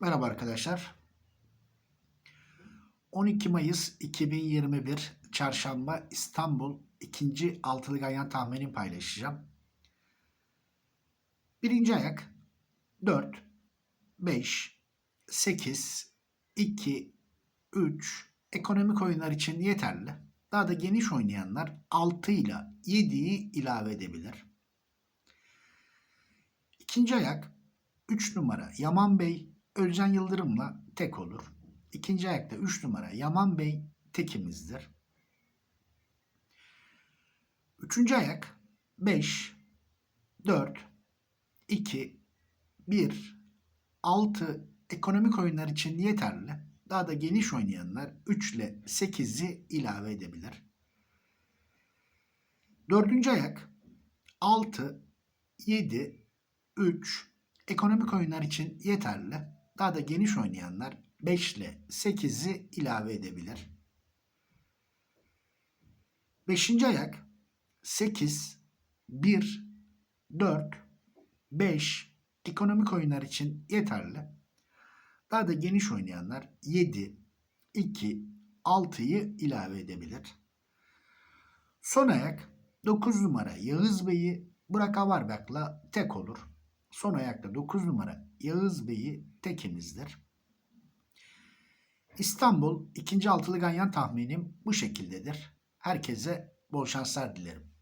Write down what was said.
Merhaba arkadaşlar. 12 Mayıs 2021 Çarşamba İstanbul ikinci altılı ganyan tahminini paylaşacağım. Birinci ayak 4, 5, 8, 2, 3 ekonomik oyunlar için yeterli. Daha da geniş oynayanlar 6 ile 7'yi ilave edebilir. İkinci ayak 3 numara Yaman Bey Özcan Yıldırım'la tek olur. İkinci ayakta 3 numara Yaman Bey tekimizdir. Üçüncü ayak 5, 4, 2, 1, 6 ekonomik oyunlar için yeterli. Daha da geniş oynayanlar 3 ile 8'i ilave edebilir. Dördüncü ayak 6, 7, 3 ekonomik oyunlar için yeterli. Daha da geniş oynayanlar 5 ile 8'i ilave edebilir. Beşinci ayak 8, 1, 4, 5 ekonomik oyunlar için yeterli. Daha da geniş oynayanlar 7, 2, 6'yı ilave edebilir. Son ayak 9 numara Yağız Bey'i Burak Avarbak'la tek olur. Son ayakta 9 numara Yağız Bey'i tekimizdir. İstanbul ikinci altılı ganyan tahminim bu şekildedir. Herkese bol şanslar dilerim.